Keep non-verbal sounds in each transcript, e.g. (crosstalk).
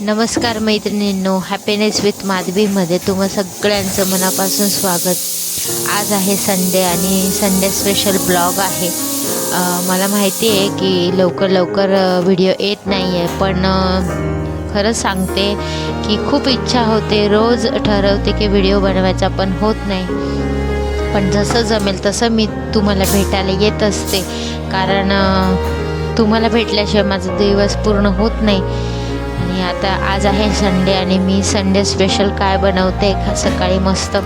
नमस्कार मैत्रिणींनो happiness with माधवीमध्ये तुम्हा सगळ्यांचं मनापासून स्वागत. आज आहे संडे आणि संडे स्पेशल ब्लॉग आहे. मला माहिती आहे की लवकर लवकर व्हिडिओ येत नाही आहे पण खरंच सांगते की खूप इच्छा होते रोज ठरवते की व्हिडिओ बनवायचा पण होत नाही. पण जसं जमेल तसं मी तुम्हाला भेटायला येत असते. कारण तुम्हाला भेटल्याशिवाय माझा दिवस पूर्ण होत नाही. आणि आता आज आहे संडे आणि मी संडे स्पेशल काय बनवते? का सकाळी मस्त.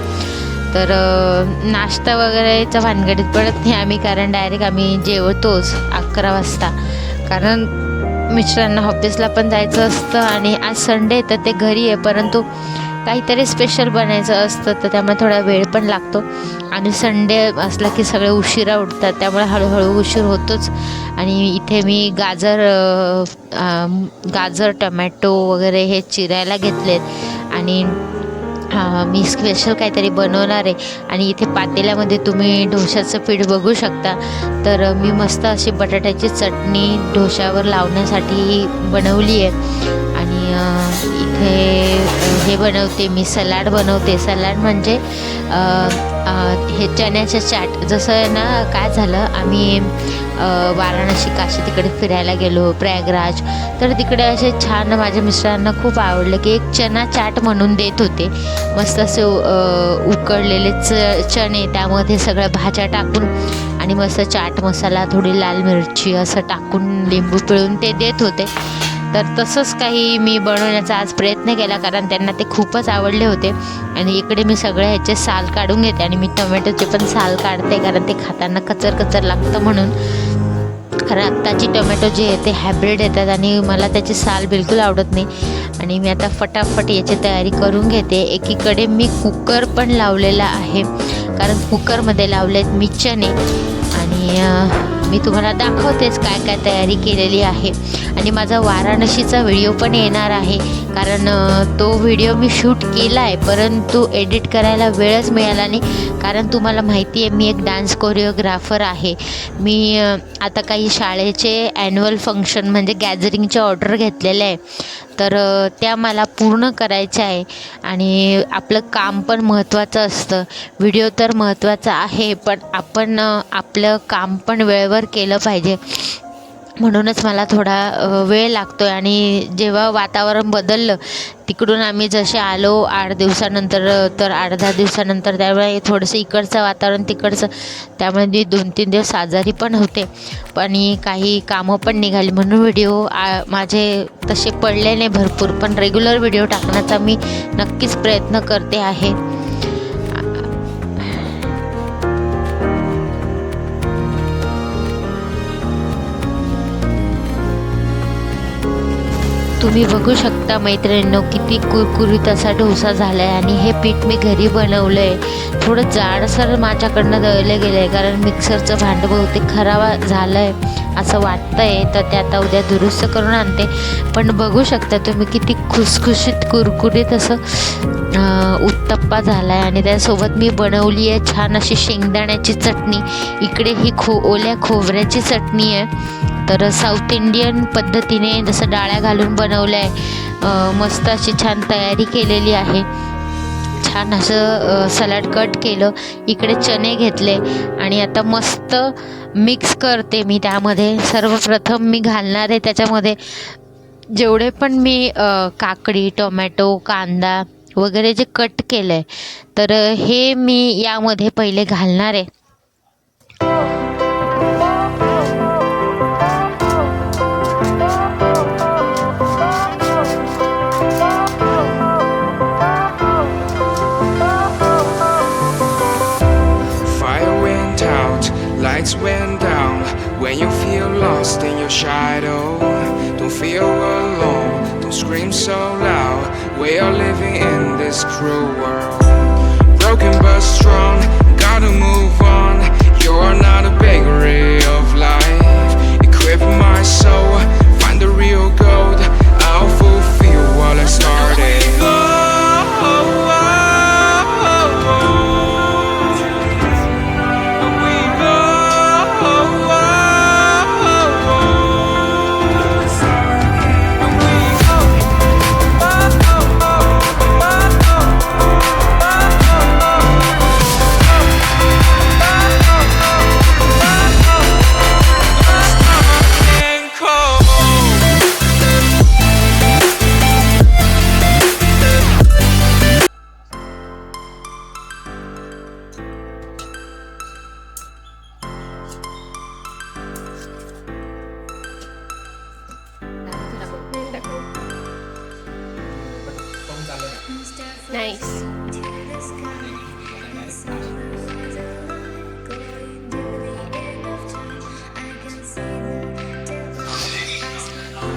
तर नाश्ता वगैरेच्या भानगडीत पडत नाही आम्ही कारण डायरेक्ट आम्ही जेवतोच अकरा वाजता. कारण मिस्टरांना ऑफिसला पण जायचं असतं आणि आज संडे तर ते घरी आहे परंतु काहीतरी स्पेशल बनायचं असतं तर त्यामुळे थोडा वेळ पण लागतो. आणि संडे असला की सगळे उशिरा उठतात त्यामुळे हळूहळू उशीर होतोच. आणि इथे मी गाजर गाजर टमॅटो वगैरे हे चिरायला घेतलेत. आणि मी स्पेशल काहीतरी बनवणार आहे. आणि इथे पातेल्यामध्ये तुम्ही डोशाचं पीठ बघू शकता. तर मी मस्त अशी बटाट्याची चटणी डोशावर लावण्यासाठी बनवली आहे. आणि इथे हे बनवते मी सलाड बनवते. सलाड म्हणजे हे चण्याचं चाट जसं आहे ना काय झालं आम्ही वाराणसी काशी तिकडे फिरायला गेलो प्रयागराज. तर तिकडे असे छान माझ्या मिस्टरांना खूप आवडलं की एक चना चाट म्हणून देत होते. मस्त असे उकडलेले च चणे त्यामध्ये सगळ्या भाज्या टाकून आणि मस्त चाट मसाला थोडी लाल मिरची असं टाकून लिंबू पिळून ते देत होते. तर तसंच काही मी बनवण्याचा आज प्रयत्न केला कारण त्यांना ते खूपच आवडले होते. आणि इकडे मी सगळ्या ह्याचे साल काढून घेते आणि मी टोमॅटोचे पण साल काढते कारण ते खाताना कचर कचर लागतं म्हणून. कारण आत्ताची टोमॅटो जे आहे ते हायब्रिड येतात आणि मला त्याची साल बिलकुल आवडत नाही. आणि मी आता फटाफट याची तयारी करून घेते. एकीकडे मी कुकर पण लावलेला आहे कारण कुकरमध्ये लावले आहेत मी चणे. आणि मी तुम्हाला दाखवतेच काय काय तयारी केलेली आहे. आणि माझा वाराणसीचा व्हिडिओ पण येणार आहे. कारण तो व्हिडिओ मी शूट केला आहे परंतु एडिट करायला वेळच मिळाला नाही. कारण तुम्हाला माहिती आहे मी एक डान्स कोरिओग्राफर आहे. मी आता काही शाळेचे ॲन्युअल फंक्शन म्हणजे गॅदरिंगचे ऑर्डर घेतलेले आहे. तर त्या मला पूर्ण करायच्या आहे. आणि आपलं काम पण महत्त्वाचं असतं. व्हिडिओ तर महत्त्वाचा आहे पण आपण आपलं काम पण वेळेवर केलं पाहिजे. म्हणूनच मला थोडा वेळ लागतो आहे आणि जेव्हा वातावरण बदललं तिकडून आम्ही जसे आलो आठ दिवसानंतर तर आठ दहा दिवसानंतर त्यामुळे थोडंसं इकडचं वातावरण तिकडचं त्यामुळे मी दोन तीन दिवस आजारी पण होते. आणि काही कामं पण निघाली म्हणून व्हिडिओ आ- माझे तसे पडले नाही भरपूर पण रेग्युलर व्हिडिओ टाकण्याचा मी नक्कीच प्रयत्न करते आहे. तुम्ही बघू शकता मैत्रिणींनो किती कुरकुरीत असा डोसा झाला आहे आणि हे पीठ मी घरी बनवलं आहे थोडं जाडसर माझ्याकडनं दळलं गेलं आहे कारण मिक्सरचं भांडं बहुतेक खराब झालं आहे असं वाटतं आहे तर ते आता उद्या दुरुस्त करून आणते. पण बघू शकता तुम्ही किती खुसखुशीत कुरकुरीत असं उत्तप्पा झाला आहे आणि त्यासोबत मी बनवली आहे छान अशी शेंगदाण्याची चटणी. इकडे ही खो ओल्या खोबऱ्याची चटणी आहे. तर साऊथ इंडियन पद्धतीने जसं डाळ्या घालून बनवलं आहे मस्त अशी छान तयारी केलेली आहे. छान असं सलाड कट केलं इकडे चणे घेतले आणि आता मस्त मिक्स करते मी त्यामध्ये. सर्वप्रथम मी घालणार आहे त्याच्यामध्ये जेवढे पण मी काकडी टोमॅटो कांदा वगैरे जे कट केलं आहे तर हे मी यामध्ये पहिले घालणार आहे. When you feel lost in your shadow, don't feel alone, don't scream so loud. We are living in this cruel world. Broken but strong,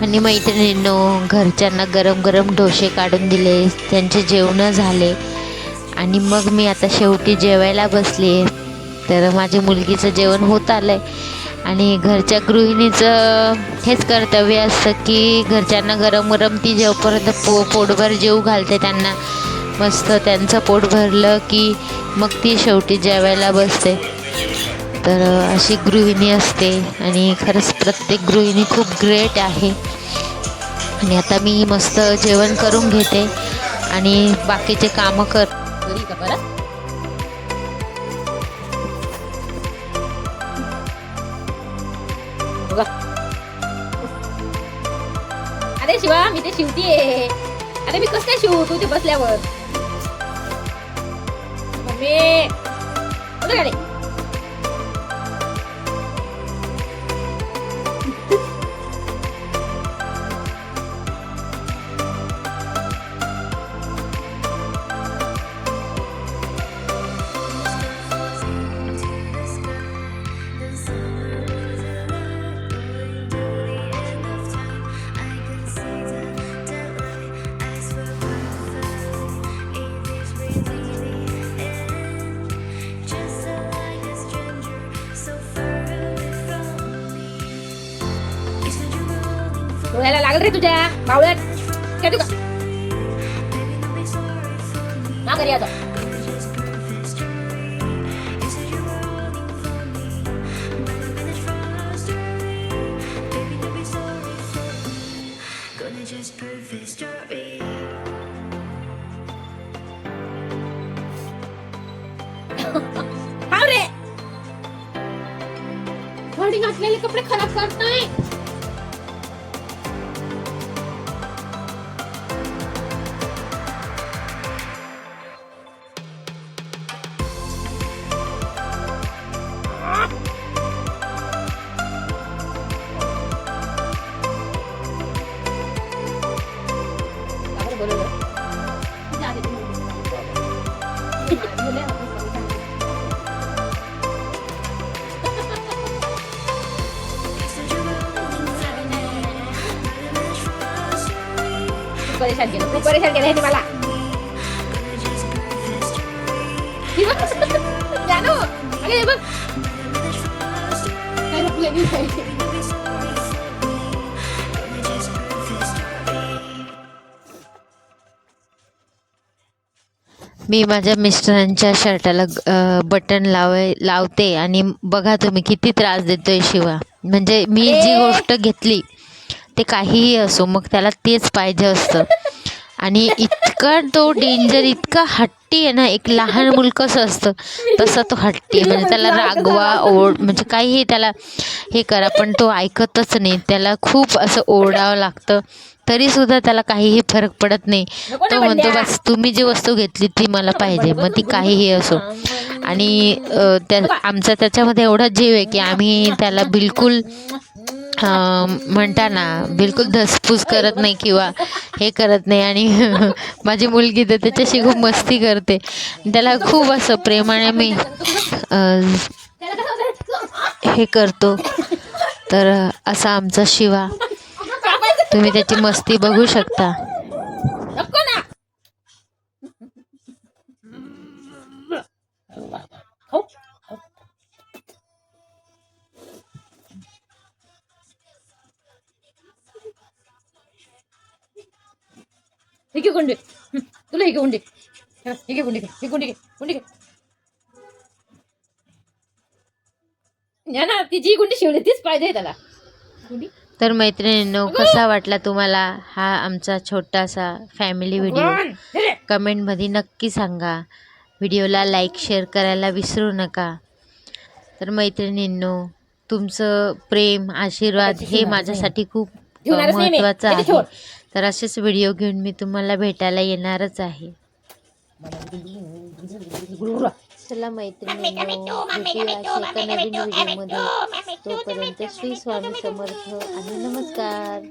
आणि मैत्रिणींनो घरच्यांना गरम गरम डोसे काढून दिले त्यांचे जेवणं झाले. आणि मग मी आता शेवटी जेवायला बसली. तर माझ्या मुलगीचं जेवण होत आलं आहे आणि घरच्या गृहिणीचं हेच कर्तव्य असतं की घरच्यांना गरम गरम ती जेवपर्यंत पो पोटभर जेवू घालते त्यांना. मस्त त्यांचं पोट भरलं की मग ती शेवटी जेवायला बसते. तर अशी गृहिणी असते आणि खरंच प्रत्येक गृहिणी खूप ग्रेट आहे. आणि आता मी मस्त जेवण करून घेते. आणि बाकीचे कामं कर. का परत? अरे शिवा मी ते शिवतीये. अरे मी कसं काय शिवू? तू ते बसल्यावर. मम्मी. कुठं गाडी डोळ्याला लागल रे तुझ्या बावळ्यात काय तुका ना घरी आता Gonna just prove his story. हाव रे थोडी घातलेले कपडे खराब करत नाही परेशान केलं खूप परेशान केलं ह्याने मला. जानू. बघ. काय. मी माझ्या मिस्टरांच्या शर्टाला बटन लावाय लावते आणि बघा तुम्ही किती त्रास देतोय शिवा. म्हणजे मी जी गोष्ट घेतली ते काहीही असो मग त्याला तेच पाहिजे असतं. आणि इतका तो डेंजर इतका हट्टी आहे ना एक लहान मुल कसं असतं तसा तो हट्टी आहे. म्हणजे त्याला रागवा ओढ म्हणजे काहीही त्याला हे करा पण तो ऐकतच नाही. त्याला खूप असं ओरडावं लागतं. तरीसुद्धा त्याला काहीही फरक पडत नाही. तो म्हणतो बस तुम्ही जी वस्तू घेतली ती मला पाहिजे. मग ती काहीही असो. आणि त्या आमचा त्याच्यामध्ये एवढा जीव आहे की आम्ही त्याला बिलकुल म्हणता ना बिलकुल धसपूस करत नाही किंवा हे करत नाही. आणि (laughs) माझी मुलगी तर त्याच्याशी खूप मस्ती करते. त्याला खूप असं प्रेमाने मी हे करतो. तर असा आमचा शिवा. तुम्ही त्याची मस्ती बघू शकता. घे गुंडे तुला हे घे गुंडे हं, घे गुंडे घे हे गुंडे घे गुंडे घे या ना ती जी गुंडी शिवली तीच पाहिजे त्याला गुंडी तर मैत्रिणींनो कसा वाटला तुम्हाला हा आमचा छोटासा फॅमिली व्हिडिओ. कमेंटमध्ये नक्की सांगा. व्हिडिओला लाईक शेअर करायला विसरू नका. तर मैत्रिणींनो तुमचं प्रेम आशीर्वाद हे माझ्यासाठी खूप. महत्त्वाचं आहे. तर असेच व्हिडिओ घेऊन मी तुम्हाला भेटायला येणारच आहे. चला मैत्रिणींनो भेटूया एका नवीन व्हिडिओमध्ये तोपर्यंत श्री स्वामी समर्थ आणि नमस्कार.